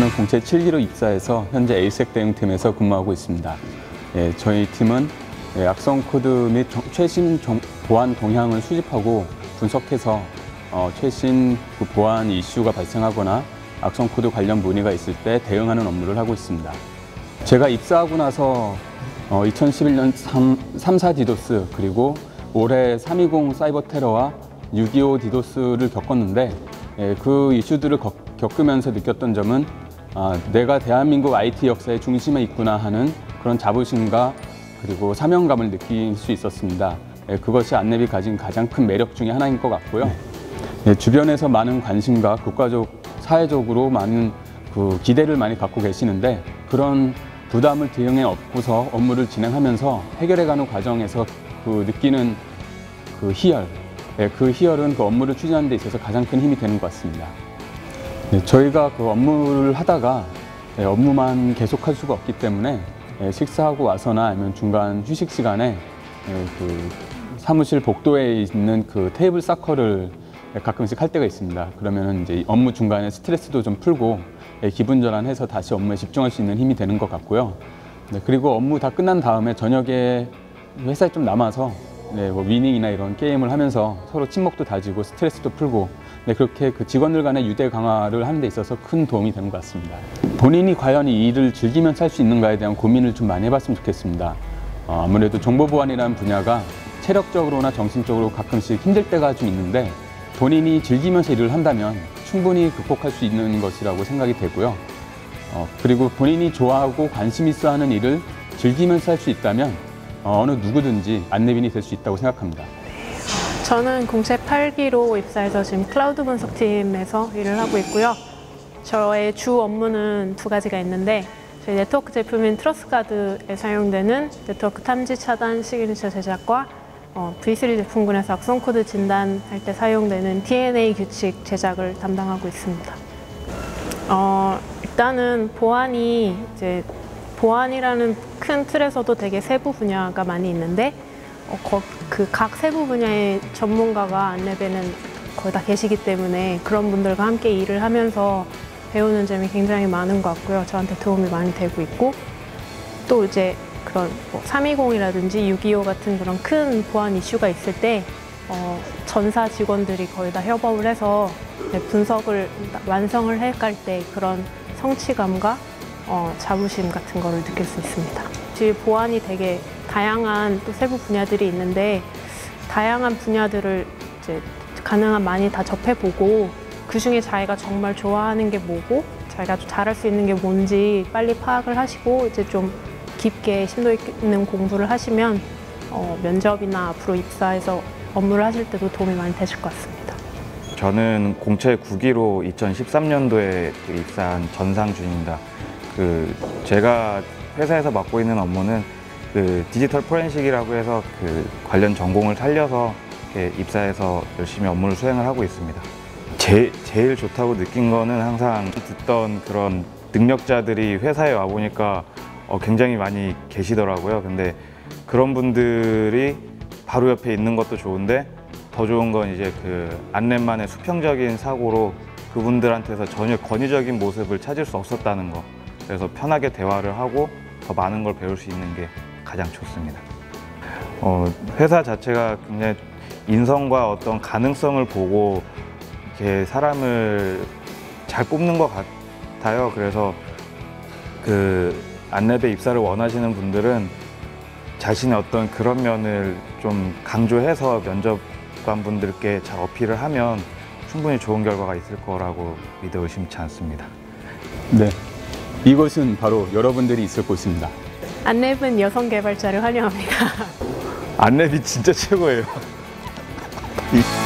제7기로 입사해서 현재 에이색 대응팀에서 근무하고 있습니다. 예, 저희 팀은 예, 악성 코드 및 정- 최신 정- 보안 동향을 수집하고 분석해서 어, 최신 그 보안 이슈가 발생하거나 악성 코드 관련 문의가 있을 때 대응하는 업무를 하고 있습니다. 제가 입사하고 나서 어, 2011년 3, 4 디도스 그리고 올해 320 사이버 테러와 625 디도스를 겪었는데 예, 그 이슈들을 겪- 겪으면서 느꼈던 점은 아, 내가 대한민국 IT 역사의 중심에 있구나 하는 그런 자부심과 그리고 사명감을 느낄 수 있었습니다. 예, 그것이 안랩이 가진 가장 큰 매력 중에 하나인 것 같고요. 예, 주변에서 많은 관심과 국가적, 사회적으로 많은 그 기대를 많이 갖고 계시는데 그런 부담을 대응해 업고서 업무를 진행하면서 해결해가는 과정에서 그 느끼는 그 희열, 예, 그 희열은 그 업무를 추진하는 데 있어서 가장 큰 힘이 되는 것 같습니다. 예, 저희가 그 업무를 하다가 예, 업무만 계속할 수가 없기 때문에 예, 식사하고 와서나 아니면 중간 휴식 시간에 예, 그 사무실 복도에 있는 그 테이블 사커를 가끔씩 할 때가 있습니다. 그러면은 이제 이 업무 중간에 스트레스도 좀 풀고 예, 기분 전환해서 다시 업무에 집중할 수 있는 힘이 되는 것 같고요. 네, 그리고 업무 다 끝난 다음에 저녁에 회사에 좀 남아서 네, 뭐 위닝이나 이런 게임을 하면서 서로 친목도 다지고 스트레스도 풀고 네, 그렇게 그 직원들 간의 유대 강화를 하는 데 있어서 큰 도움이 되는 것 같습니다. 본인이 과연 이 일을 즐기면서 할 수 있는가에 대한 고민을 좀 많이 해봤으면 좋겠습니다. 어, 아무래도 정보보안이라는 분야가 체력적으로나 정신적으로 가끔씩 힘들 때가 좀 있는데 본인이 즐기면서 일을 한다면 충분히 극복할 수 있는 것이라고 생각이 되고요. 어, 그리고 본인이 좋아하고 관심 있어 하는 일을 즐기면서 할 수 있다면 어, 어느 누구든지 안내빈이 될 수 있다고 생각합니다. 저는 공채 8기로 입사해서 지금 클라우드 분석팀에서 일을 하고 있고요. 저의 주 업무는 두 가지가 있는데 저희 네트워크 제품인 트러스가드에 사용되는 네트워크 탐지 차단 시그니처 제작과 어, V3 제품군에서 악성 코드 진단할 때 사용되는 DNA 규칙 제작을 담당하고 있습니다. 어, 일단은 보안이 이제 보안이라는 큰 틀에서도 되게 세부 분야가 많이 있는데 어, 그각 세부 분야의 전문가가 안랩에는 거의 다 계시기 때문에 그런 분들과 함께 일을 하면서 배우는 점이 굉장히 많은 것 같고요. 저한테 도움이 많이 되고 있고 또 이제 그런 뭐 320이라든지 625 같은 그런 큰 보안 이슈가 있을 때 어, 전사 직원들이 거의 다 협업을 해서 네, 분석을 완성을 해갈 때 그런 성취감과 어, 자부심 같은 거를 느낄 수 있습니다. 지금 보안이 되게 다양한 또 세부 분야들이 있는데 다양한 분야들을 이제 가능한 많이 다 접해보고 그 중에 자기가 정말 좋아하는 게 뭐고 자기가 좀 잘할 수 있는 게 뭔지 빨리 파악을 하시고 이제 좀 깊게 심도 있는 공부를 하시면 어, 면접이나 앞으로 입사해서 업무를 하실 때도 도움이 많이 되실 것 같습니다. 저는 공채 9기로 2013년도에 입사한 전상준입니다. 그 제가 회사에서 맡고 있는 업무는 그 디지털 포렌식이라고 해서 그 관련 전공을 살려서 이렇게 입사해서 열심히 업무를 수행을 하고 있습니다. 제, 제일 좋다고 느낀 거는 항상 듣던 그런 능력자들이 회사에 와 보니까 어, 굉장히 많이 계시더라고요. 근데 그런 분들이 바로 옆에 있는 것도 좋은데 더 좋은 건 이제 그 안랩만의 수평적인 사고로 그분들한테서 전혀 권위적인 모습을 찾을 수 없었다는 거. 그래서 편하게 대화를 하고 더 많은 걸 배울 수 있는 게 가장 좋습니다. 어, 회사 자체가 굉장히 인성과 어떤 가능성을 보고 이렇게 사람을 잘 뽑는 것 같아요. 그래서 그 안랩에 입사를 원하시는 분들은 자신의 어떤 그런 면을 좀 강조해서 면접관 분들께 잘 어필을 하면 충분히 좋은 결과가 있을 거라고 믿어 의심치 않습니다. 네, 이것은 바로 여러분들이 있을 곳입니다. 안랩은 여성 개발자를 환영합니다. 안랩이 진짜 최고예요. 이-